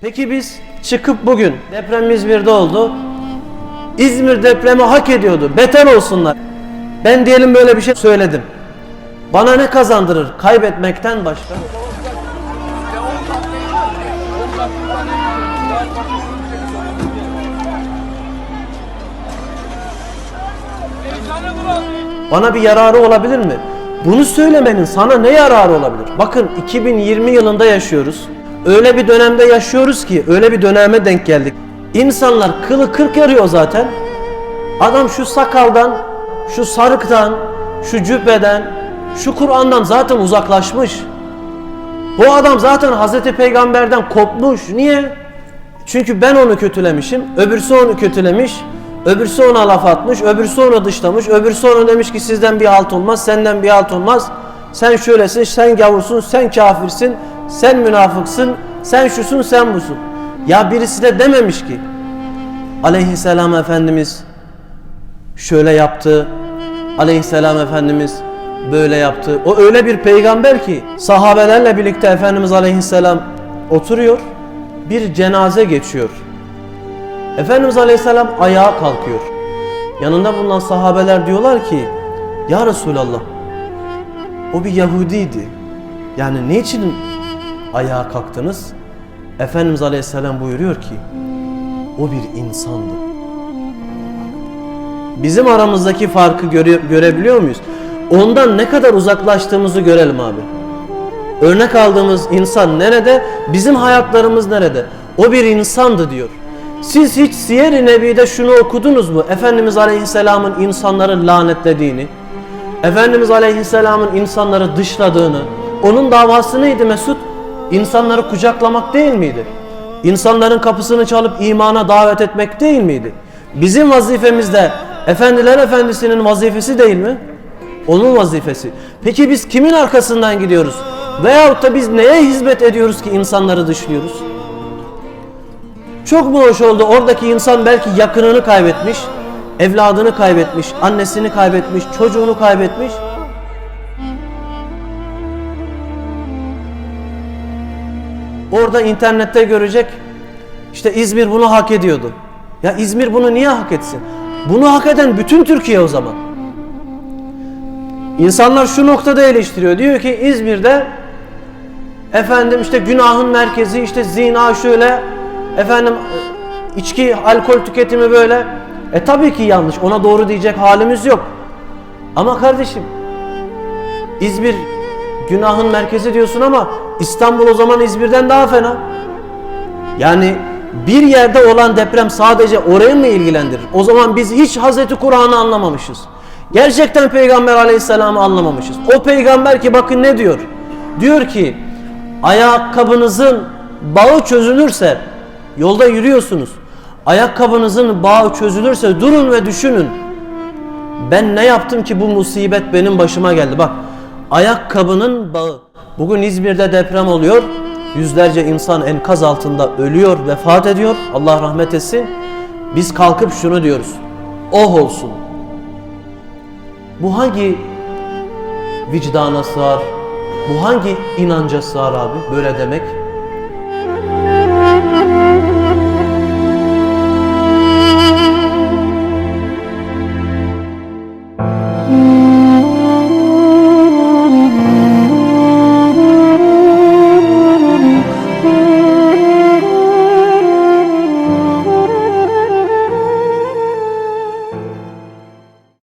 Peki biz çıkıp bugün deprem İzmir'de oldu. İzmir depremi hak ediyordu. Beter olsunlar. Ben diyelim böyle bir şey söyledim. Bana ne kazandırır kaybetmekten başka? Bana bir yararı olabilir mi? Bunu söylemenin sana ne yararı olabilir? Bakın 2020 yılında yaşıyoruz. Öyle bir dönemde yaşıyoruz ki öyle bir döneme denk geldik. İnsanlar kılı kırk yarıyor zaten. Adam şu sakaldan, şu sarıktan, şu cübbeden, şu Kur'an'dan zaten uzaklaşmış. Bu adam zaten Hazreti Peygamber'den kopmuş. Niye? Çünkü ben onu kötülemişim, öbürsü onu kötülemiş, öbürsü ona laf atmış, öbürsü onu dışlamış, öbürsü ona demiş ki sizden bir halt olmaz, senden bir halt olmaz. Sen şöylesin, sen gavursun, sen kafirsin, sen münafıksın, sen şusun, sen busun. Ya birisi de dememiş ki Aleyhisselam Efendimiz şöyle yaptı, Aleyhisselam Efendimiz böyle yaptı. O öyle bir peygamber ki sahabelerle birlikte Efendimiz Aleyhisselam oturuyor. Bir cenaze geçiyor. Efendimiz Aleyhisselam ayağa kalkıyor. Yanında bulunan sahabeler diyorlar ki Ya Resulallah o bir Yahudiydi. Yani niçin ayağa kalktınız? Efendimiz Aleyhisselam buyuruyor ki o bir insandı. Bizim aramızdaki farkı göre- görebiliyor muyuz? Ondan ne kadar uzaklaştığımızı görelim abi. Örnek aldığımız insan nerede? Bizim hayatlarımız nerede? O bir insandı diyor. Siz hiç Siyer-i Nebi'de şunu okudunuz mu? Efendimiz Aleyhisselam'ın insanları lanetlediğini, Efendimiz Aleyhisselam'ın insanları dışladığını, onun davası neydi Mesut? İnsanları kucaklamak değil miydi? İnsanların kapısını çalıp imana davet etmek değil miydi? Bizim vazifemiz de Efendiler Efendisi'nin vazifesi değil mi? Onun vazifesi. Peki biz kimin arkasından gidiyoruz? Veyahut da biz neye hizmet ediyoruz ki insanları dışlıyoruz? Çok mu hoş oldu? Oradaki insan belki yakınını kaybetmiş, evladını kaybetmiş, annesini kaybetmiş, çocuğunu kaybetmiş. Orada internette görecek. İşte İzmir bunu hak ediyordu. Ya İzmir bunu niye hak etsin? Bunu hak eden bütün Türkiye o zaman. İnsanlar şu noktada eleştiriyor. Diyor ki İzmir'de efendim işte günahın merkezi işte zina şöyle efendim içki alkol tüketimi böyle. E tabii ki yanlış. Ona doğru diyecek halimiz yok. Ama kardeşim İzmir günahın merkezi diyorsun ama İstanbul o zaman İzmir'den daha fena. Yani bir yerde olan deprem sadece orayı mı ilgilendirir? O zaman biz hiç Hazreti Kur'an'ı anlamamışız. Gerçekten Peygamber Aleyhisselam'ı anlamamışız. O peygamber ki bakın ne diyor? Diyor ki ayakkabınızın bağı çözülürse yolda yürüyorsunuz. Ayakkabınızın bağı çözülürse durun ve düşünün. Ben ne yaptım ki bu musibet benim başıma geldi? Bak ayakkabının bağı. Bugün İzmir'de deprem oluyor. Yüzlerce insan enkaz altında ölüyor, vefat ediyor. Allah rahmet etsin. Biz kalkıp şunu diyoruz. Oh olsun. Bu hangi vicdana sığar? Bu hangi inanca sığar abi böyle demek?